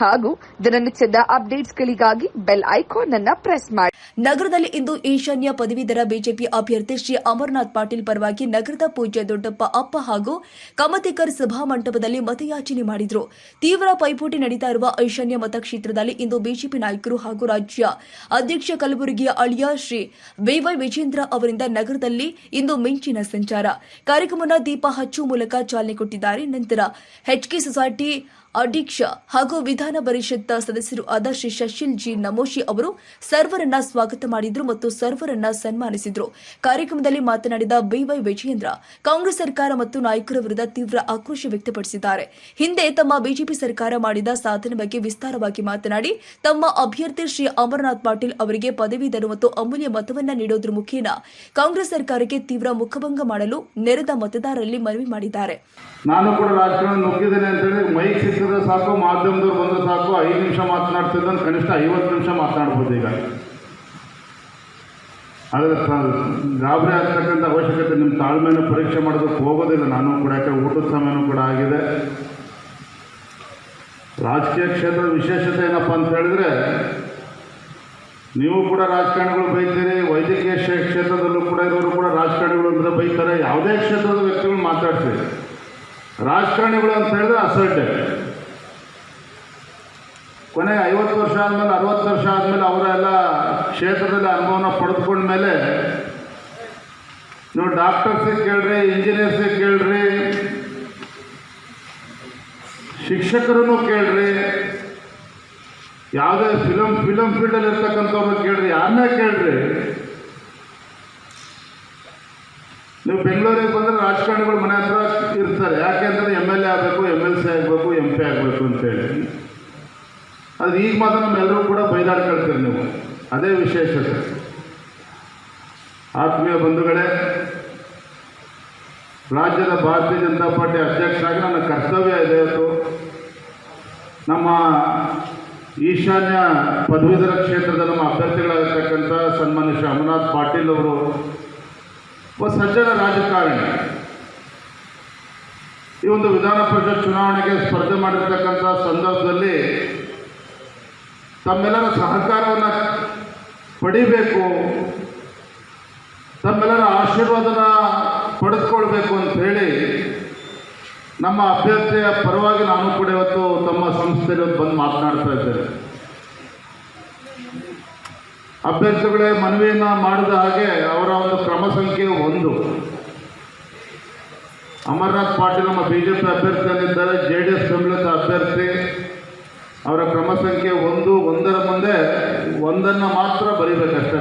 ಹಾಗೂ ದಿನನಿತ್ಯದ ಅಪ್ಡೇಟ್ಸ್ಗಳಿಗಾಗಿ ಬೆಲ್ ಐಕಾನ್ ಅನ್ನು ಪ್ರೆಸ್ ಮಾಡಿ. ನಗರದಲ್ಲಿ ಇಂದು ಈಶಾನ್ಯ ಪದವೀಧರ ಬಿಜೆಪಿ ಅಭ್ಯರ್ಥಿ ಶ್ರೀ ಅಮರನಾಥ್ ಪಾಟೀಲ್ ಪರವಾಗಿ ನಗರದ ಪೂಜ್ಯ ದೊಡ್ಡಪ್ಪ ಅಪ್ಪ ಹಾಗೂ ಕಮತಿಕರ್ ಸಭಾ ಮಂಟಪದಲ್ಲಿ ಮತಯಾಚನೆ ಮಾಡಿದರು. ತೀವ್ರ ಪೈಪೋಟಿ ನಡೀತಾ ಇರುವ ಈಶಾನ್ಯ ಮತಕ್ಷೇತ್ರದಲ್ಲಿ ಇಂದು ಬಿಜೆಪಿ ನಾಯಕರು ಹಾಗೂ ರಾಜ್ಯ ಅಧ್ಯಕ್ಷ ಕಲಬುರಗಿಯ ಅಳಿಯ ಶ್ರೀ ವಿವೈ ವಿಜೇಂದ್ರ ಅವರಿಂದ ನಗರದಲ್ಲಿ ಇಂದು ಮಿಂಚಿನ ಸಂಚಾರ. ಕಾರ್ಯಕ್ರಮದ ದೀಪ ಹಚ್ಚು ಮೂಲಕ ಚಾಲನೆ ಕೊಟ್ಟಿದ್ದಾರೆ. ನಂತರ ಎಚ್ಕೆ ಸೊಸೈಟಿ ಅಧ್ಯಕ್ಷ ಹಾಗೂ ವಿಧಾನ ಪರಿಷತ್ ಸದಸ್ಯರು ಆದ ಶ್ರೀ ಶಶಿಲ್ ಜಿ ನಮೋಶಿ ಅವರು ಸರ್ವರನ್ನ ಸ್ವಾಗತ ಮಾಡಿದ್ರು ಮತ್ತು ಸರ್ವರನ್ನ ಸನ್ಮಾನಿಸಿದ್ರು. ಕಾರ್ಯಕ್ರಮದಲ್ಲಿ ಮಾತನಾಡಿದ ಬಿವೈ ವಿಜಯೇಂದ್ರ, ಕಾಂಗ್ರೆಸ್ ಸರ್ಕಾರ ಮತ್ತು ನಾಯಕರ ವಿರುದ್ಧ ತೀವ್ರ ಆಕ್ರೋಶ ವ್ಯಕ್ತಪಡಿಸಿದ್ದಾರೆ. ಹಿಂದೆ ತಮ್ಮ ಬಿಜೆಪಿ ಸರ್ಕಾರ ಮಾಡಿದ ಸಾಧನೆ ಬಗ್ಗೆ ವಿಸ್ತಾರವಾಗಿ ಮಾತನಾಡಿ, ತಮ್ಮ ಅಭ್ಯರ್ಥಿ ಶ್ರೀ ಅಮರನಾಥ್ ಪಾಟೀಲ್ ಅವರಿಗೆ ಪದವೀಧರ ಮತ್ತು ಅಮೂಲ್ಯ ಮತವನ್ನ ನೀಡೋದ್ರ ಮುಖೇನ ಕಾಂಗ್ರೆಸ್ ಸರ್ಕಾರಕ್ಕೆ ತೀವ್ರ ಮುಖಭಂಗ ಮಾಡಲು ನೆರೆದ ಮತದಾರರಲ್ಲಿ ಮನವಿ ಮಾಡಿದ್ದಾರೆ. ಸಿಕ್ಕಿದ್ರೆ ಸಾಕು, ಮಾಧ್ಯಮದವ್ರು ಬಂದ್ರೆ ಸಾಕು, ಐದು ನಿಮಿಷ ಮಾತನಾಡ್ತಿದ್ದ ಕನಿಷ್ಠ ಐವತ್ತು ನಿಮಿಷ ಮಾತನಾಡ್ಬೋದು ಈಗ. ಆದರೆ ಗಾಬರಿ ಆಗ್ತಕ್ಕಂಥ ಅವಶ್ಯಕತೆ ನಿಮ್ಮ ತಾಳ್ಮೆಯನ್ನು ಪರೀಕ್ಷೆ ಮಾಡೋದಕ್ಕೆ ಹೋಗೋದಿಲ್ಲ. ನಾನು ಕೂಡ ಯಾಕೆ ಊಟದ ಸಮಯನೂ ಕೂಡ ಆಗಿದೆ. ರಾಜಕೀಯ ಕ್ಷೇತ್ರದ ವಿಶೇಷತೆ ಏನಪ್ಪ ಅಂತ ಹೇಳಿದ್ರೆ, ನೀವು ಕೂಡ ರಾಜಕಾರಣಿಗಳು ಬೈತೀರಿ, ವೈದ್ಯಕೀಯ ಕ್ಷೇತ್ರದಲ್ಲೂ ಕೂಡ ಇರೋರು ಕೂಡ ರಾಜಕಾರಣಿಗಳು ಅಂದರೆ ಬೈತಾರೆ. ಯಾವುದೇ ಕ್ಷೇತ್ರದ ವ್ಯಕ್ತಿಗಳು ಮಾತಾಡ್ತೀರಿ. ರಾಜಕಾರಣಿಗಳು ಅಂತ ಹೇಳಿದ್ರೆ ಅಸಡ್ಡೆ. ಕೊನೆಗೆ ಐವತ್ತು ವರ್ಷ ಆದಮೇಲೆ, ಅರವತ್ತು ವರ್ಷ ಆದಮೇಲೆ ಅವರೆಲ್ಲ ಕ್ಷೇತ್ರದಲ್ಲಿ ಅನುಭವನ ಪಡೆದುಕೊಂಡ್ಮೇಲೆ ನೀವು ಡಾಕ್ಟರ್ಸಿಗೆ ಕೇಳ್ರಿ ಇಂಜಿನಿಯರ್ಸಿಗೆ ಕೇಳ್ರಿ, ಶಿಕ್ಷಕರನ್ನು ಕೇಳ್ರಿ, ಯಾವುದೇ ಫಿಲಮ್ ಫಿಲಮ್ ಫೀಲ್ಡಲ್ಲಿ ಇರ್ತಕ್ಕಂಥವ್ರನ್ನ ಕೇಳ್ರಿ, ಯಾರನ್ನೇ ಕೇಳ್ರಿ. ನೀವು ಬೆಂಗಳೂರಿಗೆ ಬಂದರೆ ರಾಜಕಾರಣಿಗಳು ಮನೆ ಹತ್ರ ಇರ್ತಾರೆ, ಯಾಕೆಂದರೆ ಎಂ ಎಲ್ ಎ ಆಗಬೇಕು ಎಂ ಎಲ್ ಸಿ ಆಗಬೇಕು ಎಂ ಪಿ ಆಗಬೇಕು ಅಂತೇಳಿ. ಅದು ಈಗ ಮಾತ್ರ ನಮ್ಮೆಲ್ಲರೂ ಕೂಡ ಬೈದಾಡ್ಕೊಳ್ತೀರಿ ನೀವು. ಅದೇ ವಿಶೇಷತೆ. ಆತ್ಮೀಯ ಬಂಧುಗಳೇ, ರಾಜ್ಯದ ಭಾರತೀಯ ಜನತಾ ಪಾರ್ಟಿ ಅಧ್ಯಕ್ಷರಾಗಿ ನನ್ನ ಕರ್ತವ್ಯ ಇದೆ ಇವತ್ತು ನಮ್ಮ ಈಶಾನ್ಯ ಪದವೀಧರ ಕ್ಷೇತ್ರದ ನಮ್ಮ ಅಭ್ಯರ್ಥಿಗಳಾಗಿರ್ತಕ್ಕಂಥ ಸನ್ಮಾನ್ಯ ಶ್ರೀ ಅಮರನಾಥ್ ಪಾಟೀಲ್ ಅವರು ಒಬ್ಬ ಸಜ್ಜನ ರಾಜಕಾರಣಿ. ಈ ಒಂದು ವಿಧಾನ ಪರಿಷತ್ ಚುನಾವಣೆಗೆ ಸ್ಪರ್ಧೆ ಮಾಡಿರ್ತಕ್ಕಂಥ ಸಂದರ್ಭದಲ್ಲಿ ತಮ್ಮೆಲ್ಲರ ಸಹಕಾರವನ್ನು ಪಡಿಬೇಕು. ತಮ್ಮೆಲ್ಲರ ಆಶೀರ್ವಾದನ ಪಡೆದುಕೊಳ್ಬೇಕು ಅಂತ ಹೇಳಿ ನಮ್ಮ ಅಭ್ಯರ್ಥಿಯ ಪರವಾಗಿ ನಾನು ಕೂಡ ಇವತ್ತು ತಮ್ಮ ಸಂಸ್ಥೆಯಲ್ಲಿ ಬಂದು ಮಾತನಾಡ್ತಾ ಇದ್ದೇನೆ. ಅಭ್ಯರ್ಥಿಗಳೇ, ಮನವಿಯನ್ನು ಮಾಡಿದ ಹಾಗೆ ಅವರ ಒಂದು ಕ್ರಮ ಸಂಖ್ಯೆ ಒಂದು. ಅಮರನಾಥ್ ಪಾಟೀಲ್ ನಮ್ಮ ಬಿ ಜೆ ಪಿ ಅಭ್ಯರ್ಥಿಯಲ್ಲಿದ್ದಾರೆ. ಜೆ ಡಿ ಎಸ್ ಬೆಂಬಲಿತ ಅಭ್ಯರ್ಥಿ ಅವರ ಕ್ರಮ ಸಂಖ್ಯೆ ಒಂದು, ಒಂದರ ಮುಂದೆ ಒಂದನ್ನು ಮಾತ್ರ ಬರೀಬೇಕಷ್ಟೇ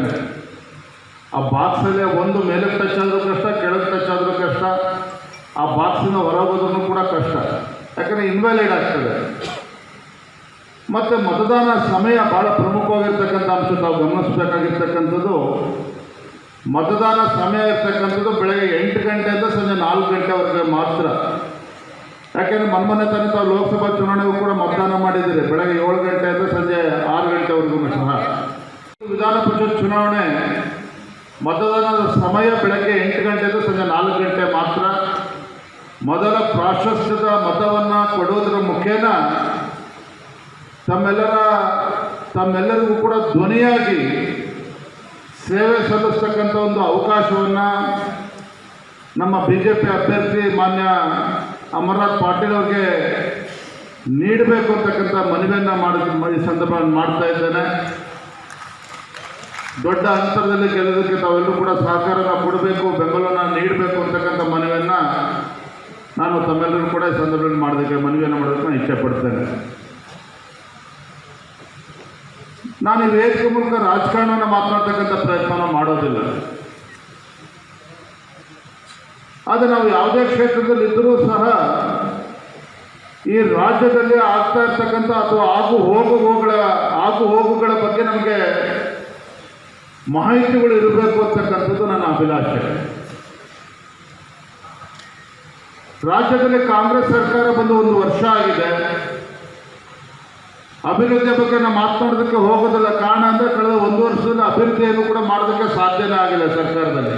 ಆ ಬಾಕ್ಸಲ್ಲೇ ಒಂದು ಮೇಲೆ ಟಚ್ ಆದರೂ ಕಷ್ಟ ಕೆಳಗೆ ಟಚ್ ಆದರೂ ಕಷ್ಟ, ಆ ಬಾಕ್ಸಿಂದ ಹೊರಗೋದ್ರೂ ಕೂಡ ಕಷ್ಟ. ಯಾಕಂದರೆ ಇನ್ವ್ಯಾಲಿಡ್ ಆಗ್ತದೆ. ಮತ್ತು ಮತದಾನ ಸಮಯ ಭಾಳ ಪ್ರಮುಖವಾಗಿರ್ತಕ್ಕಂಥ ಅಂಶ. ನಾವು ಗಮನಿಸಬೇಕಾಗಿರ್ತಕ್ಕಂಥದ್ದು, ಮತದಾನ ಸಮಯ ಇರ್ತಕ್ಕಂಥದ್ದು ಬೆಳಗ್ಗೆ ಎಂಟು ಗಂಟೆಯಿಂದ ಸಂಜೆ ನಾಲ್ಕು ಗಂಟೆವರೆಗೆ ಮಾತ್ರ. ಯಾಕೆಂದರೆ ಮನ್ಮನೆ ತನಕ ಲೋಕಸಭಾ ಚುನಾವಣೆಗೂ ಕೂಡ ಮತದಾನ ಮಾಡಿದ್ದಾರೆ. ಬೆಳಗ್ಗೆ ಏಳು ಗಂಟೆಯಿಂದ ಸಂಜೆ ಆರು ಗಂಟೆವರೆಗೂ ಸಹ. ವಿಧಾನ ಪರಿಷತ್ ಚುನಾವಣೆ ಮತದಾನದ ಸಮಯ ಬೆಳಗ್ಗೆ ಎಂಟು ಗಂಟೆಯಿಂದ ಸಂಜೆ ನಾಲ್ಕು ಗಂಟೆ ಮಾತ್ರ. ಮೊದಲ ಪ್ರಾಶಸ್ತ್ಯದ ಮತವನ್ನು ಕೊಡೋದರ ಮುಖೇನ ತಮ್ಮೆಲ್ಲರ ತಮ್ಮೆಲ್ಲರಿಗೂ ಕೂಡ ಧ್ವನಿಯಾಗಿ ಸೇವೆ ಸಲ್ಲಿಸ್ತಕ್ಕಂಥ ಒಂದು ಅವಕಾಶವನ್ನು ನಮ್ಮ ಬಿ ಜೆ ಪಿ ಅಭ್ಯರ್ಥಿ ಮಾನ್ಯ ಅಮರನಾಥ್ ಪಾಟೀಲ್ ಅವ್ರಿಗೆ ನೀಡಬೇಕು ಅಂತಕ್ಕಂಥ ಮನವಿಯನ್ನು ಮಾಡಿ ಈ ಸಂದರ್ಭವನ್ನು ಮಾಡ್ತಾ ಇದ್ದೇನೆ. ದೊಡ್ಡ ಅಂತರದಲ್ಲಿ ಗೆಲ್ಲೋದಕ್ಕೆ ತಾವೆಲ್ಲರೂ ಕೂಡ ಸಹಕಾರನ ಕೊಡಬೇಕು ಬೆಂಬಲನ ನೀಡಬೇಕು ಅಂತಕ್ಕಂಥ ಮನವಿಯನ್ನು ನಾನು ತಮ್ಮೆಲ್ಲರೂ ಕೂಡ ಈ ಸಂದರ್ಭದಲ್ಲಿ ಮಾಡೋದಕ್ಕೆ ಮನವಿಯನ್ನು ಮಾಡೋದಕ್ಕೆ ನಾನು ಇಷ್ಟಪಡ್ತೇನೆ ನಾನು ಈ ವೇದಿಕೆ ಮೂಲಕ ರಾಜಕಾರಣವನ್ನು ಮಾತನಾಡ್ತಕ್ಕಂಥ ಪ್ರಯತ್ನ ಮಾಡೋದಿಲ್ಲ. ಆದರೆ ನಾವು ಯಾವುದೇ ಕ್ಷೇತ್ರದಲ್ಲಿ ಇದ್ದರೂ ಸಹ ಈ ರಾಜ್ಯದಲ್ಲಿ ಆಗ್ತಾ ಇರ್ತಕ್ಕಂಥ ಅಥವಾ ಆಗು ಹೋಗುಗಳ ಆಗು ಹೋಗುಗಳ ಬಗ್ಗೆ ನಮಗೆ ಮಾಹಿತಿಗಳು ಇರಬೇಕು ಅಂತಕ್ಕಂಥದ್ದು ನನ್ನ ಅಭಿಲಾಷೆ. ರಾಜ್ಯದಲ್ಲಿ ಕಾಂಗ್ರೆಸ್ ಸರ್ಕಾರ ಬಂದು ಒಂದು ವರ್ಷ ಆಗಿದೆ. ಅಭಿವೃದ್ಧಿಯ ಬಗ್ಗೆ ನಾವು ಮಾತನಾಡೋದಕ್ಕೆ ಹೋಗೋದಿಲ್ಲ. ಕಾರಣ ಅಂದರೆ ಕಳೆದ ಒಂದು ವರ್ಷದಲ್ಲಿ ಅಭಿವೃದ್ಧಿಯನ್ನು ಕೂಡ ಮಾಡೋದಕ್ಕೆ ಸಾಧ್ಯನೇ ಆಗಿಲ್ಲ ಸರ್ಕಾರದಲ್ಲಿ.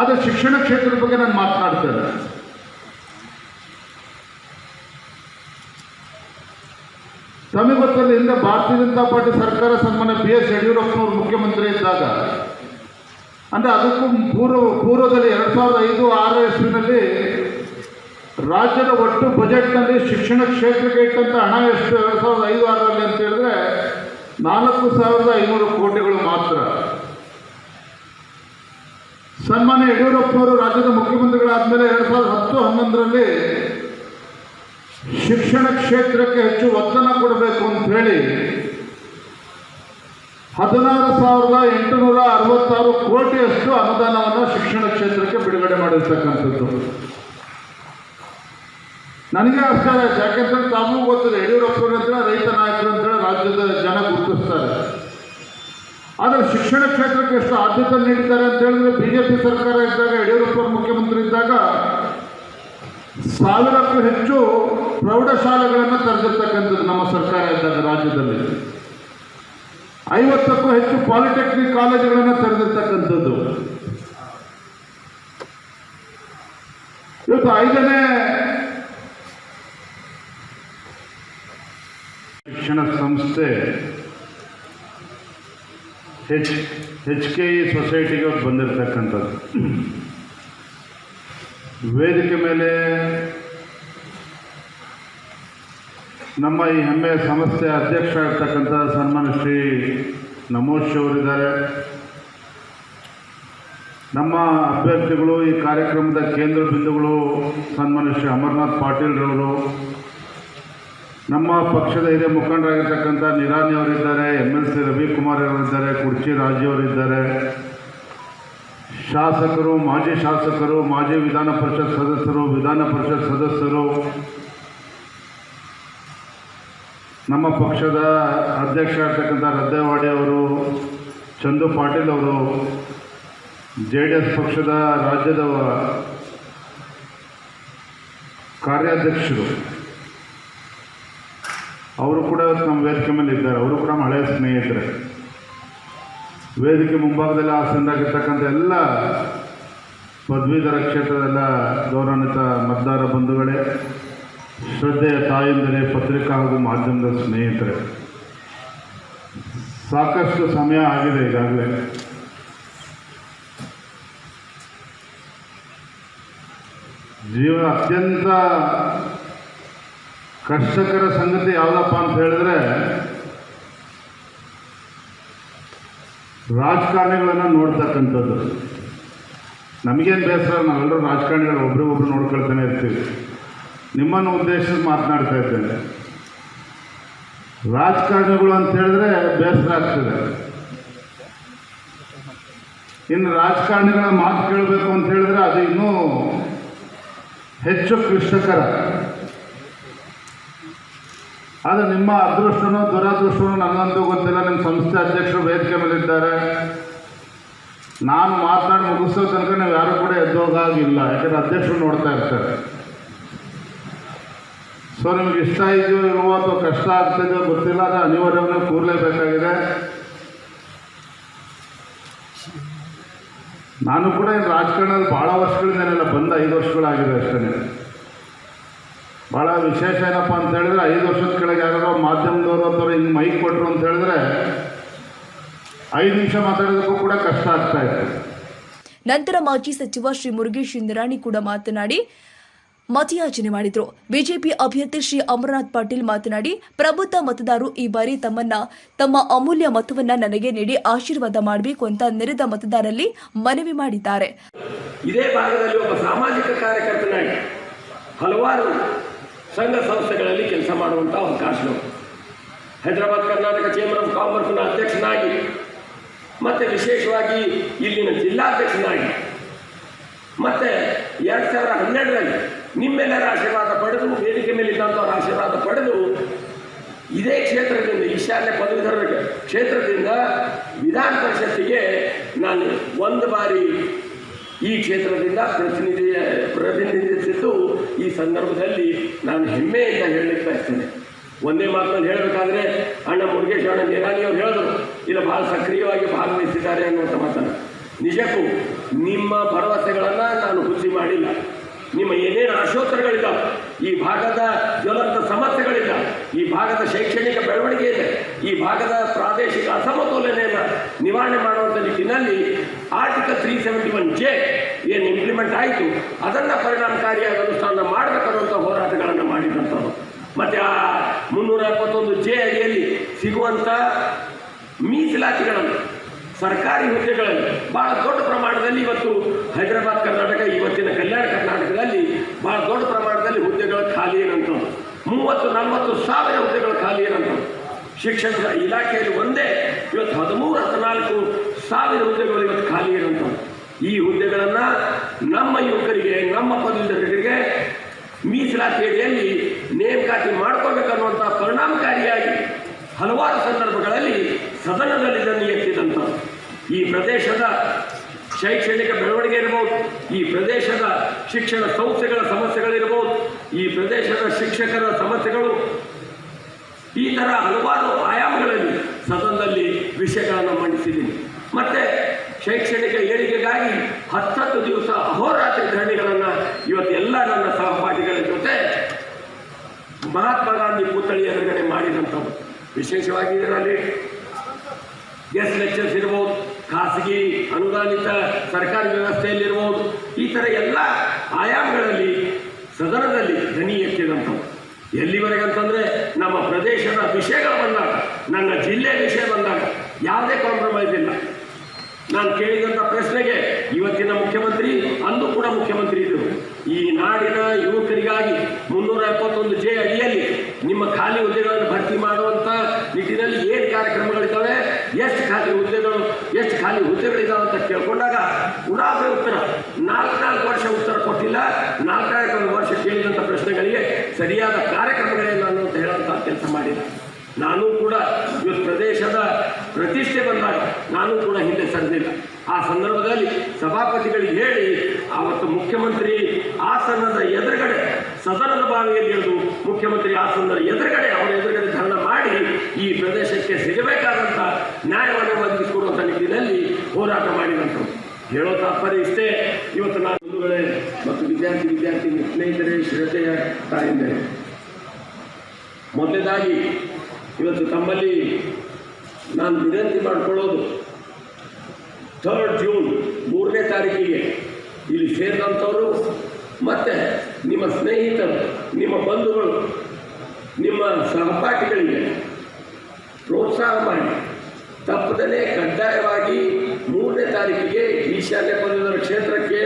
ಆದರೆ ಶಿಕ್ಷಣ ಕ್ಷೇತ್ರದ ಬಗ್ಗೆ ನಾನು ಮಾತನಾಡ್ತೇನೆ. ಗೊತ್ತಲ್ಲ ಹಿಂದೆ ಭಾರತೀಯ ಜನತಾ ಪಾರ್ಟಿ ಸರ್ಕಾರ ಸನ್ಮಾನ್ಯ ಬಿ ಎಸ್ ಯಡಿಯೂರಪ್ಪನವರು ಮುಖ್ಯಮಂತ್ರಿ ಇದ್ದಾಗ, ಅಂದರೆ ಅದಕ್ಕೂ ಪೂರ್ವ, ಪೂರ್ವದಲ್ಲಿ ಎರಡು ಸಾವಿರದ ಐದು ಆರು ಇಸ್ವಿನಲ್ಲಿ ರಾಜ್ಯದ ಒಟ್ಟು ಬಜೆಟ್ನಲ್ಲಿ ಶಿಕ್ಷಣ ಕ್ಷೇತ್ರಕ್ಕೆ ಇಟ್ಟಂಥ ಹಣ ಎಷ್ಟು? ಎರಡು ಸಾವಿರದ ಐದು, ಆರರಲ್ಲಿ ಅಂತ ಹೇಳಿದ್ರೆ ನಾಲ್ಕು ಸಾವಿರದ ಐನೂರು ಕೋಟಿಗಳು ಮಾತ್ರ. ಸನ್ಮಾನ್ಯ ಯಡಿಯೂರಪ್ಪನವರು ರಾಜ್ಯದ ಮುಖ್ಯಮಂತ್ರಿಗಳಾದಮೇಲೆ ಎರಡು ಸಾವಿರದ ಹತ್ತು ಹನ್ನೊಂದರಲ್ಲಿ ಶಿಕ್ಷಣ ಕ್ಷೇತ್ರಕ್ಕೆ ಹೆಚ್ಚು ಒತ್ತನ್ನು ಕೊಡಬೇಕು ಅಂತ ಹೇಳಿ ಹದಿನಾರು ಸಾವಿರದ ಎಂಟುನೂರ ಅರವತ್ತಾರು ಕೋಟಿಯಷ್ಟು ಅನುದಾನವನ್ನು ಶಿಕ್ಷಣ ಕ್ಷೇತ್ರಕ್ಕೆ ಬಿಡುಗಡೆ ಮಾಡಿರ್ತಕ್ಕಂಥದ್ದು. ನನಗೆ ಅಷ್ಟೇ ಯಾಕೆಂದ್ರೆ ತಾವೂ ಗೊತ್ತಿದೆ ಯಡಿಯೂರಪ್ಪನವ್ರು ರೈತ ನಾಯಕರು ಅಂತೇಳಿ ರಾಜ್ಯದ ಜನ ಗುರುತಿಸ್ತಾರೆ. ಆದರೆ ಶಿಕ್ಷಣ ಕ್ಷೇತ್ರಕ್ಕೆ ಎಷ್ಟು ಆದ್ಯತೆ ನೀಡಿದ್ದಾರೆ ಅಂತ ಹೇಳಿದ್ರೆ ಬಿ ಜೆ ಪಿ ಸರ್ಕಾರ ಇದ್ದಾಗ ಯಡಿಯೂರಪ್ಪ ಮುಖ್ಯಮಂತ್ರಿ ಇದ್ದಾಗ ಸಾವಿರಕ್ಕೂ ಹೆಚ್ಚು ಪ್ರೌಢಶಾಲೆಗಳನ್ನು ತೆರೆದಿರ್ತಕ್ಕಂಥದ್ದು ನಮ್ಮ ಸರ್ಕಾರ ಇದ್ದಾಗ ರಾಜ್ಯದಲ್ಲಿ. ಐವತ್ತಕ್ಕೂ ಹೆಚ್ಚು ಪಾಲಿಟೆಕ್ನಿಕ್ ಕಾಲೇಜುಗಳನ್ನು ತೆರೆದಿರ್ತಕ್ಕಂಥದ್ದು. ಇವತ್ತು ಐದನೇ ಶಿಕ್ಷಣ ಸಂಸ್ಥೆ ಹೆಚ್ ಹೆಚ್ ಕೆ ಇ ಸೊಸೈಟಿಗೆ ಬಂದಿರತಕ್ಕಂಥದ್ದು. ವೇದಿಕೆ ಮೇಲೆ ನಮ್ಮ ಈ ಹೆಮ್ಮೆಯ ಸಂಸ್ಥೆಯ ಅಧ್ಯಕ್ಷ ಆಗ್ತಕ್ಕಂಥ ಸನ್ಮಾನ ಶ್ರೀ ನಮೋಶ್ ಅವರಿದ್ದಾರೆ. ನಮ್ಮ ಅಭ್ಯರ್ಥಿಗಳು ಈ ಕಾರ್ಯಕ್ರಮದ ಕೇಂದ್ರ ಬಿಂದುಗಳು ಸನ್ಮಾನ ಶ್ರೀ ಅಮರ್ನಾಥ್ ಪಾಟೀಲ್ರವರು ನಮ್ಮ ಪಕ್ಷದ ಹಿರಿಯ ಮುಖಂಡರಾಗಿರ್ತಕ್ಕಂಥ ನಿರಾನಿ ಅವರಿದ್ದಾರೆ ಎಂ ಎಲ್ ಸಿ ರವಿಕುಮಾರ್ ಅವರಿದ್ದಾರೆ, ಕುರ್ಚಿ ಅವರಿದ್ದಾರೆ. ಶಾಸಕರು, ಮಾಜಿ ಶಾಸಕರು, ಮಾಜಿ ವಿಧಾನ ಪರಿಷತ್ ಸದಸ್ಯರು, ವಿಧಾನ ಪರಿಷತ್ ಸದಸ್ಯರು, ನಮ್ಮ ಪಕ್ಷದ ಅಧ್ಯಕ್ಷ ಆಗ್ತಕ್ಕಂಥ ರದ್ದೇವಾಡಿ ಅವರು, ಚಂದು ಪಾಟೀಲ್ ಅವರು, ಜೆ ಡಿ ಎಸ್ ಪಕ್ಷದ ರಾಜ್ಯದ ಕಾರ್ಯಾಧ್ಯಕ್ಷರು ಅವರು ಇವತ್ತು ವೇದಿಕೆ ಮೇಲೆ ಇದ್ದಾರೆ. ಅವರು ಕೂಡ ಹಳೆಯ ಸ್ನೇಹಿತರೆ. ವೇದಿಕೆ ಮುಂಭಾಗದಲ್ಲಿ ಆಸನರಾಗಿರ್ತಕ್ಕಂಥ ಎಲ್ಲ ಪದವೀಧರ ಕ್ಷೇತ್ರದೆಲ್ಲ ಗೌರವಾನ್ವಿತ ಮತದಾರ ಬಂಧುಗಳೇ, ಶ್ರದ್ಧೆಯ ತಾಯಿಂದಲೇ ಪತ್ರಿಕಾ ಹಾಗೂ ಮಾಧ್ಯಮದ ಸ್ನೇಹಿತರೆ. ಸಾಕಷ್ಟು ಸಮಯ ಆಗಿದೆ ಈಗಾಗಲೇ. ಜೀವನ ಅತ್ಯಂತ ಕಷ್ಟಕರ ಸಂಗತಿ ಯಾವುದಪ್ಪ ಅಂತ ಹೇಳಿದ್ರೆ, ರಾಜಕಾರಣಿಗಳನ್ನು ನೋಡ್ತಕ್ಕಂಥದ್ದು. ನಮಗೇನು ಬೇಸರ, ನಾವೆಲ್ಲರೂ ರಾಜಕಾರಣಿಗಳು ಒಬ್ರಿಗೊಬ್ರು ನೋಡ್ಕೊಳ್ತಾನೆ ಇರ್ತೀವಿ. ನಿಮ್ಮನ್ನು ಉದ್ದೇಶಿಸಿ ಮಾತನಾಡ್ತಾ ಇದ್ದೇನೆ. ರಾಜಕಾರಣಿಗಳು ಅಂತ ಹೇಳಿದ್ರೆ ಬೇಸರ ಆಗ್ತದೆ. ಇನ್ನು ರಾಜಕಾರಣಿಗಳ ಮಾತು ಕೇಳಬೇಕು ಅಂತ ಹೇಳಿದ್ರೆ ಅದು ಇನ್ನೂ ಹೆಚ್ಚು ಕ್ಲಿಷ್ಟಕರ. ಆದರೆ ನಿಮ್ಮ ಅದೃಷ್ಟನೋ ದುರದೃಷ್ಟನೋ ನನಗಂತೂ ಗೊತ್ತಿಲ್ಲ. ನಿಮ್ಮ ಸಂಸ್ಥೆ ಅಧ್ಯಕ್ಷರು ವೇದಿಕೆ ಮೇಲಿದ್ದಾರೆ. ನಾನು ಮಾತನಾಡಿ ಮುಗಿಸೋ ತನಕ ನೀವು ಯಾರು ಕೂಡ ಎದ್ದೋಗಾಗಿಲ್ಲ. ಯಾಕಂದ್ರೆ ಅಧ್ಯಕ್ಷರು ನೋಡ್ತಾ ಇರ್ತಾರೆ. ಸೊ ನಿಮ್ಗೆ ಇಷ್ಟ ಇದೆಯೋ ಇಲ್ವೋ ಅಥವಾ ಕಷ್ಟ ಆಗ್ತಿದೆಯೋ ಗೊತ್ತಿಲ್ಲ, ಅದು ಅನಿವಾರ್ಯವನ್ನು ಕೂರಲೇಬೇಕಾಗಿದೆ. ನಾನು ಕೂಡ ರಾಜಕಾರಣದಲ್ಲಿ ಭಾಳ ವರ್ಷಗಳಿಂದನೆಲ್ಲ ಬಂದ ಐದು ವರ್ಷಗಳಾಗಿದೆ ಅಷ್ಟೇ. ಭಾಳ ವಿಶೇಷ ಏನಪ್ಪ ಅಂತ ಹೇಳಿದ್ರೆ ಐದು ವರ್ಷದ ಕೆಳಗೆ ಯಾರೋ ಮಾಧ್ಯಮದವರು ಅಥವಾ ಹಿಂಗೆ ಮೈಕ್ ಕೊಟ್ಟರು ಅಂತ ಹೇಳಿದ್ರೆ ಐದು ನಿಮಿಷ ಮಾತಾಡೋದಕ್ಕೂ ಕೂಡ ಕಷ್ಟ ಆಗ್ತಾ ಇತ್ತು. ನಂತರ ಮಾಜಿ ಸಚಿವ ಶ್ರೀ ಮುರುಗೇಶ್ ಇಂದ್ರಾಣಿ ಕೂಡ ಮಾತನಾಡಿ ಮತಯಾಚನೆ ಮಾಡಿದ್ರು. ಬಿಜೆಪಿ ಅಭ್ಯರ್ಥಿ ಶ್ರೀ ಅಮರನಾಥ್ ಪಾಟೀಲ್ ಮಾತನಾಡಿ ಪ್ರಬುದ್ಧ ಮತದಾರರು ಈ ಬಾರಿ ತಮ್ಮನ್ನ ತಮ್ಮ ಅಮೂಲ್ಯ ಮತವನ್ನ ನನಗೆ ನೀಡಿ ಆಶೀರ್ವಾದ ಮಾಡಬೇಕು ಅಂತ ನೆರೆದ ಮತದಾರರಲ್ಲಿ ಮನವಿ ಮಾಡಿದ್ದಾರೆ. ಇದೇ ಭಾಗದಲ್ಲಿ ಒಬ್ಬ ಸಾಮಾಜಿಕ ಕಾರ್ಯಕರ್ತನಾಗಿ ಹಲವಾರು ಸಂಘ ಸಂಸ್ಥೆಗಳಲ್ಲಿ ಕೆಲಸ ಮಾಡುವಂಥ ಅವಕಾಶಗಳು ಹೈದರಾಬಾದ್ ಕರ್ನಾಟಕ ಚೇಂಬರ್ ಆಫ್ ಕಾಮರ್ಸ್ನ ಅಧ್ಯಕ್ಷನಾಗಿ, ಮತ್ತು ವಿಶೇಷವಾಗಿ ಇಲ್ಲಿನ ಜಿಲ್ಲಾಧ್ಯಕ್ಷನಾಗಿ, ಮತ್ತು ಎರಡು ಸಾವಿರದ ಹನ್ನೆರಡರಲ್ಲಿ ನಿಮ್ಮೆಲ್ಲರ ಆಶೀರ್ವಾದ ಪಡೆದು, ವೇದಿಕೆ ಮೇಲೆ ಇದ್ದಂಥವ್ರ ಆಶೀರ್ವಾದ ಪಡೆದು, ಇದೇ ಕ್ಷೇತ್ರದಿಂದ, ಈಶಾನ್ಯ ಪದವೀಧರ ಕ್ಷೇತ್ರದಿಂದ ವಿಧಾನ ಪರಿಷತ್ತಿಗೆ ನಾನು ಒಂದು ಬಾರಿ ಈ ಕ್ಷೇತ್ರದಿಂದ ಪ್ರತಿನಿಧಿಯ ಪ್ರತಿನಿಧಿಸಿದ್ದು ಈ ಸಂದರ್ಭದಲ್ಲಿ ನಾನು ಹೆಮ್ಮೆಯಿಂದ ಹೇಳಲಿಕ್ಕೆ ಬಯಸ್ತೇನೆ. ಒಂದೇ ಮಾತನ್ನು ಹೇಳಬೇಕಾದ್ರೆ ಅಣ್ಣ ಮುರುಗೇಶ್ ಅಣ್ಣ ನಿರಾಣಿ ಅವರು ಹೇಳಿದ್ರು, ಇಲ್ಲ ಭಾಳ ಸಕ್ರಿಯವಾಗಿ ಭಾಗವಹಿಸಿದ್ದಾರೆ ಅನ್ನುವಂಥ ಮಾತನ್ನು. ನಿಜಕ್ಕೂ ನಿಮ್ಮ ಭರವಸೆಗಳನ್ನು ನಾನು ಹುಸಿ ಮಾಡಿಲ್ಲ. ನಿಮ್ಮ ಏನೇನು ಆಶೋತ್ತರಗಳಿದ್ದಾವೆ ಈ ಭಾಗದ ಜ್ವಲಂತ ಸಮಸ್ಯೆಗಳಿಲ್ಲ ಈ ಭಾಗದ ಶೈಕ್ಷಣಿಕ ಬೆಳವಣಿಗೆ ಇದೆ, ಈ ಭಾಗದ ಪ್ರಾದೇಶಿಕ ಅಸಮತೋಲನೆಯನ್ನು ನಿವಾರಣೆ ಮಾಡುವಂಥ ನಿಟ್ಟಿನಲ್ಲಿ ಆರ್ಟಿಕಲ್ ತ್ರೀ ಸೆವೆಂಟಿ ಜೆ ಏನು ಇಂಪ್ಲಿಮೆಂಟ್ ಆಯಿತು, ಅದನ್ನು ಪರಿಣಾಮಕಾರಿಯಾಗಿ ಅನುಷ್ಠಾನ ಮಾಡಬೇಕನ್ನುವಂಥ ಹೋರಾಟಗಳನ್ನು ಮಾಡಿದಂಥದ್ದು ಮತ್ತು ಆ ಮುನ್ನೂರ ಎಪ್ಪತ್ತೊಂದು ಜೆ ಅಡಿಯಲ್ಲಿ ಸಿಗುವಂಥ ಮೀಸಲಾತಿಗಳನ್ನು ಸರ್ಕಾರಿ ಹುದ್ದೆಗಳಲ್ಲಿ ಭಾಳ ದೊಡ್ಡ ಪ್ರಮಾಣದಲ್ಲಿ ಇವತ್ತು ಹೈದರಾಬಾದ್ ಕರ್ನಾಟಕ, ಇವತ್ತಿನ ಕಲ್ಯಾಣ ಕರ್ನಾಟಕದಲ್ಲಿ ಭಾಳ ದೊಡ್ಡ ಪ್ರಮಾಣದಲ್ಲಿ ಹುದ್ದೆಗಳು ಖಾಲಿ ಏನಂತ ಮೂವತ್ತು, ನಲವತ್ತು ಸಾವಿರ ಹುದ್ದೆಗಳು ಖಾಲಿ ಏನಂತ ಶಿಕ್ಷಣದ ಇಲಾಖೆಯಲ್ಲಿ ಒಂದೇ, ಇವತ್ತು ಹದಿಮೂರು, ಹದಿನಾಲ್ಕು ಸಾವಿರ ಹುದ್ದೆಗಳು ಇವತ್ತು ಖಾಲಿ ಇರೋಂಥ ಈ ಹುದ್ದೆಗಳನ್ನು ನಮ್ಮ ಯುವಕರಿಗೆ, ನಮ್ಮ ಪದವೀಧರರಿಗೆ ಮೀಸಲಾತಿ ಅಡಿಯಲ್ಲಿ ನೇಮಕಾತಿ ಮಾಡ್ಕೋಬೇಕನ್ನುವಂಥ ಪರಿಣಾಮಕಾರಿಯಾಗಿ ಹಲವಾರು ಸಂದರ್ಭಗಳಲ್ಲಿ ಸದನದಲ್ಲಿ ಇದನ್ನು ಎತ್ತಿದಂಥ ಈ ಪ್ರದೇಶದ ಶೈಕ್ಷಣಿಕ ಬೆಳವಣಿಗೆ ಇರಬಹುದು ಈ ಪ್ರದೇಶದ ಶಿಕ್ಷಣ ಸಂಸ್ಥೆಗಳ ಸಮಸ್ಯೆಗಳಿರ್ಬೋದು, ಈ ಪ್ರದೇಶದ ಶಿಕ್ಷಕರ ಸಮಸ್ಯೆಗಳು, ಈ ಥರ ಹಲವಾರು ಆಯಾಮಗಳಲ್ಲಿ ಸದನದಲ್ಲಿ ವಿಷಯಗಳನ್ನು ಮಂಡಿಸಿದ್ದೀನಿ. ಮತ್ತೆ ಶೈಕ್ಷಣಿಕ ಏಳಿಗೆಗಾಗಿ ಹತ್ತತ್ತು ದಿವಸ ಅಹೋರಾತ್ರಿ ಧರಣಿಗಳನ್ನು ಇವತ್ತು ಎಲ್ಲ ನನ್ನ ಸಹಪಾಠಿಗಳ ಜೊತೆ ಮಹಾತ್ಮ ಗಾಂಧಿ ಪುತ್ಥಳಿ ಎದುರುಗಡೆ ಮಾಡಿದಂಥದ್ದು. ವಿಶೇಷವಾಗಿ ಇದರಲ್ಲಿ ಗೆಸ್ಟ್ ಲೆಕ್ಚರ್ಸ್ ಇರ್ಬೋದು, ಖಾಸಗಿ ಅನುದಾನಿತ ಸರ್ಕಾರಿ ವ್ಯವಸ್ಥೆಯಲ್ಲಿರ್ಬೋದು, ಈ ಥರ ಎಲ್ಲ ಆಯಾಮಗಳಲ್ಲಿ ಸದನದಲ್ಲಿ ಧ್ವನಿ ಎತ್ತಿದಂಥವು ಎಲ್ಲಿವರೆಗೆ ಅಂತಂದರೆ ನಮ್ಮ ಪ್ರದೇಶದ ವಿಷಯಗಳು ಬಂದಾಗ ನನ್ನ ಜಿಲ್ಲೆ ವಿಷಯ ಬಂದಾಗ ಯಾವುದೇ ಕಾಂಪ್ರಮೈಸ್ ಇಲ್ಲ. ನಾನು ಕೇಳಿದಂತ ಪ್ರಶ್ನೆಗೆ ಇವತ್ತಿನ ಮುಖ್ಯಮಂತ್ರಿ, ಅಂದು ಕೂಡ ಮುಖ್ಯಮಂತ್ರಿ ಇದ್ದರು ಈ ನಾಡಿನ ಯುವಕರಿಗಾಗಿ ಮುನ್ನೂರ ಎಪ್ಪತ್ತೊಂದು ಜೆ ಅಡಿಯಲ್ಲಿ ನಿಮ್ಮ ಖಾಲಿ ಹುದ್ದೆಗಳನ್ನು ಭರ್ತಿ ಮಾಡುವಂತ ನಿಟ್ಟಿನಲ್ಲಿ ಏನು ಕಾರ್ಯಕ್ರಮಗಳಿದ್ದಾವೆ, ಎಷ್ಟು ಖಾಲಿ ಹುದ್ದೆಗಳು, ಎಷ್ಟು ಖಾಲಿ ಹುದ್ದೆಗಳಿದ್ದಾವೆ ಅಂತ ಕೇಳ್ಕೊಂಡಾಗ ಉಡಾಫೆ ಉತ್ತರ. ನಾಲ್ಕು ವರ್ಷ ಉತ್ತರ ಕೊಟ್ಟಿಲ್ಲ. ನಾಲ್ಕು ವರ್ಷ ಕೇಳಿದಂತ ಪ್ರಶ್ನೆಗಳಿಗೆ ಸರಿಯಾದ ಕಾರ್ಯಕ್ರಮಗಳೇನು ಅಂತ ಹೇಳೋಂಥ ಕೆಲಸ ಮಾಡಿಲ್ಲ. ನಾನು ಕೂಡ ಇವತ್ತು ಪ್ರದೇಶದ ಪ್ರತಿಷ್ಠೆ ಬಂದಾಗ ನಾನು ಕೂಡ ಸಂದರ್ಭದಲ್ಲಿ ಸಭಾಪತಿಗಳಿಗೆ ಹೇಳಿ, ಆವತ್ತು ಮುಖ್ಯಮಂತ್ರಿ ಆಸನದ ಎದುರುಗಡೆ, ಸದನದ ಬಾವಿಯಲ್ಲಿ ಮುಖ್ಯಮಂತ್ರಿ ಆಸನದ ಎದುರುಗಡೆ, ಅವರ ಎದುರುಗಡೆ ಧರಣ ಮಾಡಿ ಈ ಪ್ರದೇಶಕ್ಕೆ ಸಿಗಬೇಕಾದಂಥ ನ್ಯಾಯವನ್ನು ಒದಗಿಸಿಕೊಡುವಂಥ ನಿಟ್ಟಿನಲ್ಲಿ ಹೋರಾಟ ಮಾಡಿದಂಥವು ಹೇಳೋ ತಾತ್ಪರ್ಯ ಇಷ್ಟೇ. ಇವತ್ತು ನಾನು ಬಂಧುಗಳೇ ಮತ್ತು ವಿದ್ಯಾರ್ಥಿ ವಿದ್ಯಾರ್ಥಿ ಸ್ನೇಹಿತರೆ, ಶ್ರದ್ಧೆಯ ತಾಯಿಂದರೆ. ಮೊದಲನೇದಾಗಿ ಇವತ್ತು ತಮ್ಮಲ್ಲಿ ನಾನು ವಿನಂತಿ ಮಾಡಿಕೊಳ್ಳೋದು ಥರ್ಡ್ ಜೂನ್ ಮೂರನೇ ತಾರೀಕಿಗೆ ಇಲ್ಲಿ ಸೇರಿದಂಥವರು, ಮತ್ತು ನಿಮ್ಮ ಸ್ನೇಹಿತರು, ನಿಮ್ಮ ಬಂಧುಗಳು, ನಿಮ್ಮ ಸಹಪಾಠಿಗಳಿಗೆ ಪ್ರೋತ್ಸಾಹ ಮಾಡಿ. ತಪ್ಪದಲ್ಲೇ ಕಡ್ಡಾಯವಾಗಿ ಮೂರನೇ ತಾರೀಕಿಗೆ ಈಶಾನ್ಯ ಪದವೀಧರ ಕ್ಷೇತ್ರಕ್ಕೆ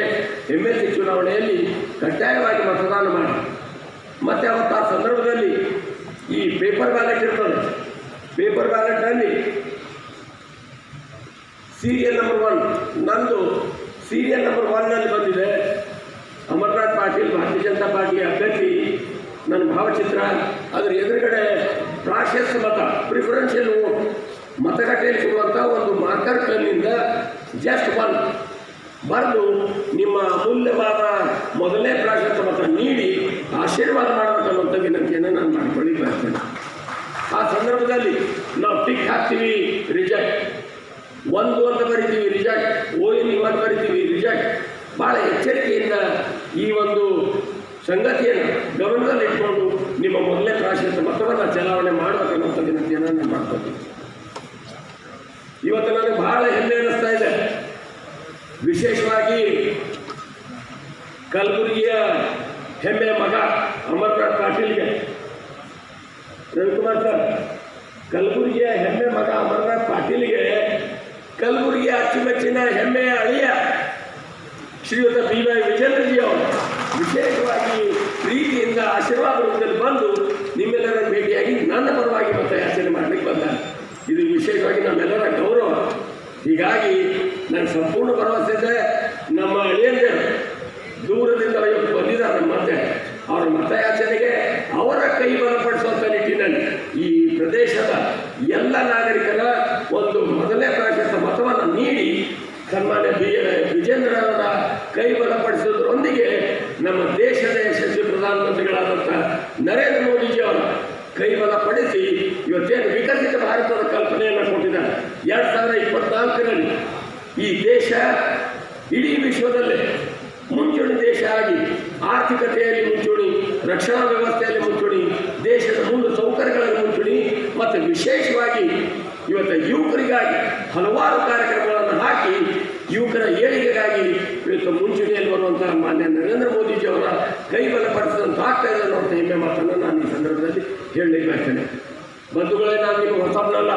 ಎಂ ಎಲ್ ಸಿ ಚುನಾವಣೆಯಲ್ಲಿ ಕಡ್ಡಾಯವಾಗಿ ಮತದಾನ ಮಾಡಿ. ಮತ್ತು ಅವತ್ತು ಆ ಸಂದರ್ಭದಲ್ಲಿ ಈ ಪೇಪರ್ ಬ್ಯಾಲೆಟ್ ಇರ್ತದೆ. ಪೇಪರ್ ಬ್ಯಾಲೆಟ್ನಲ್ಲಿ ಸೀರಿಯಲ್ ನಂಬರ್ ಒನ್ ನಂದು ಸೀರಿಯಲ್ ನಂಬರ್ ಒನ್ನಲ್ಲಿ ಬಂದಿದೆ. ಅಮರ್ನಾಥ್ ಪಾಟೀಲ್, ಭಾರತೀಯ ಜನತಾ ಪಾರ್ಟಿಯ ಅಭ್ಯರ್ಥಿ, ನನ್ನ ಭಾವಚಿತ್ರ. ಅದರ ಎದುರುಗಡೆ ಪ್ರಾಶಸ್ತ್ಯ ಮತ ಪ್ರಿಫರೆನ್ಷಿಯಲ್ ಮತಗಟ್ಟೆಯಲ್ಲಿ ಕೊಡುವಂಥ ಒಂದು ಮಾರ್ಕರ್ ಕಲ್ಲಿಂದ ಜಸ್ಟ್ ಒನ್ ಬರೆದು ನಿಮ್ಮ ಅಮೂಲ್ಯವಾದ ಮೊದಲನೇ ಪ್ರಾಶಸ್ತ್ಯ ಮತ ನೀಡಿ ಆಶೀರ್ವಾದ ಮಾಡಬೇಕನ್ನುವಂಥ ವಿನಂತಿಯನ್ನು ನಾನು ಮಾಡಿಕೊಳ್ಳಿ ಬರ್ತೇನೆ ಆ ಸಂದರ್ಭದಲ್ಲಿ ನಾವು ಟಿಕ್ ಹಾಕ್ತೀವಿ ರಿಜೆಕ್ಟ್ ಒಂದು ಅಂತ ಬರಿತೀವಿ ರಿಜೆಕ್ಟ್ ನೀವು ಅಂತ ಬರಿತೀವಿ ರಿಜೆಕ್ಟ್ ಭಾಳ ಎಚ್ಚರಿಕೆಯಿಂದ ಈ ಒಂದು ಸಂಗತಿಯನ್ನು ಗಮನದಲ್ಲಿ ಇಟ್ಕೊಂಡು ನಿಮ್ಮ ಮೊದಲನೇ ಪ್ರಾಶಸ್ತ್ಯ ಮತವನ್ನು ಚಲಾವಣೆ ಮಾಡಬೇಕನ್ನುವಂಥ ವಿನಂತಿಯನ್ನು ನಾನು ಮಾಡ್ಕೊತೀನಿ ಇವತ್ತು ನನಗೆ ಬಹಳ ಹೆಮ್ಮೆ ಅನ್ನಿಸ್ತಾ ಇದೆ. ವಿಶೇಷವಾಗಿ ಕಲಬುರಗಿಯ ಹೆಮ್ಮೆ ಮಗ ಅಮರ್ನಾಥ್ ಪಾಟೀಲ್ಗೆ. ರವಿಕುಮಾರ್ ಸರ್, ಕಲಬುರಗಿಯ ಹೆಮ್ಮೆ ಮಗ ಅಮರ್ನಾಥ್ ಪಾಟೀಲ್ಗೆ ಕಲಬುರಗಿಯ ಅಚ್ಚುಮೆಚ್ಚಿನ ಹೆಮ್ಮೆಯ ಅಳಿಯ ಶ್ರೀಯುತ ಬಿ ವೈ ವಿಜೇಂದ್ರಜಿ ಅವರು ವಿಶೇಷವಾಗಿ ಪ್ರೀತಿಯಿಂದ ಆಶೀರ್ವಾದ ರೂಪದಲ್ಲಿ ಬಂದು ನಿಮ್ಮೆಲ್ಲರ ಭೇಟಿಯಾಗಿ ನನ್ನ ಪರವಾಗಿ ಮತಯಾಚನೆ ಮಾಡಲಿಕ್ಕೆ ಬಂದ ಇದು ವಿಶೇಷವಾಗಿ ನಮ್ಮೆಲ್ಲರ ಗೌರವ. ಹೀಗಾಗಿ ನನ್ನ ಸಂಪೂರ್ಣ ಭರವಸೆ ಇದೆ. ನಮ್ಮ ಅಳಿಯಂದ್ರೆ ದೂರದಿಂದ ಬಂದಿದ್ದಾರೆ ಮತ್ತೆ ಅವರ ಮತಯಾಚನೆಗೆ ಅವರ ಕೈ ಬಲಪಡಿಸುವಂಥ ನಿಟ್ಟಿನಲ್ಲಿ ಈ ಪ್ರದೇಶದ ಎಲ್ಲ ನಾಗರಿಕರ ಒಂದು ಮೊದಲನೇ ಪ್ರಾಶಸ್ತ್ಯ ಮತವನ್ನು ನೀಡಿ ಸನ್ಮಾನ್ಯ ಬಿ ವಿಜೇಂದ್ರ ಅವರ ಕೈ ಬಲಪಡಿಸೋದ್ರೊಂದಿಗೆ ನಮ್ಮ ದೇಶದ ಯಶಸ್ವಿ ಪ್ರಧಾನಮಂತ್ರಿಗಳಾದಂಥ ನರೇಂದ್ರ ಮೋದಿಜಿ ಅವರ ಕೈ ಬಲಪಡಿಸಿ ಇವತ್ತೇನು ವಿಕಸಿತ ಭಾರತದ ಕಲ್ಪನೆಯನ್ನು ಕೊಟ್ಟಿದ್ದಾರೆ ಎರಡು ಸಾವಿರ ಇಪ್ಪತ್ನಾಲ್ಕರಲ್ಲಿ ಈ ದೇಶ ಇಡೀ ವಿಶ್ವದಲ್ಲೇ ಮುಂಚೂಣಿ ದೇಶ ಆಗಿ ಆರ್ಥಿಕತೆಯಲ್ಲಿ ಮುಂಚೂಣಿ ರಕ್ಷಣಾ ವ್ಯವಸ್ಥೆಯಲ್ಲಿ ಮುಂಚೂಣಿ ದೇಶದ ಮೂಲ ಸೌಕರ್ಯಗಳಲ್ಲಿ ಮುಂಚೂಣಿ ಮತ್ತು ವಿಶೇಷವಾಗಿ ಇವತ್ತು ಯುವಕರಿಗಾಗಿ ಹಲವಾರು ಕಾರ್ಯಕ್ರಮಗಳನ್ನು ಹಾಕಿ ಯುವಕರ ಏಳಿಗೆಗಾಗಿ ಇವತ್ತು ಮುಂಚೂಣಿಯಲ್ಲಿ ಬರುವಂತಹ ಮಾನ್ಯ ನರೇಂದ್ರ ಮೋದಿಜಿಯವರ ಕೈ ಬಲಪಡಿಸಿದಂತ ಆಗ್ತಾ ಇದೆ ಅನ್ನೋ ಹೆಮ್ಮೆ ಮಾತನ್ನು ನಾನು ಈ ಸಂದರ್ಭದಲ್ಲಿ ಹೇಳಲಿಕ್ಕೆ ಬಯಸ್ತೇನೆ. ಬಂಧುಗಳೇ, ನಾನು ನಿಮ್ಮ ಹೊಸಬ್ನಲ್ಲ.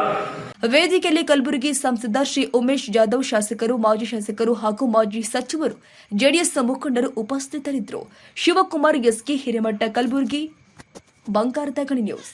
ವೇದಿಕೆಯಲ್ಲಿ ಕಲಬುರಗಿ ಸಂಸದ ಶ್ರೀ ಉಮೇಶ್ ಜಾಧವ್ ಶಾಸಕರು, ಮಾಜಿ ಶಾಸಕರು ಹಾಗೂ ಮಾಜಿ ಸಚಿವರು, ಜೆಡಿಎಸ್ ಮುಖಂಡರು ಉಪಸ್ಥಿತರಿದ್ದರು. ಶಿವಕುಮಾರ್ ಎಸ್ಕೆ ಹಿರೇಮಠ, ಕಲಬುರಗಿ, ಬಂಗಾರದ ಗಣಿ ನ್ಯೂಸ್.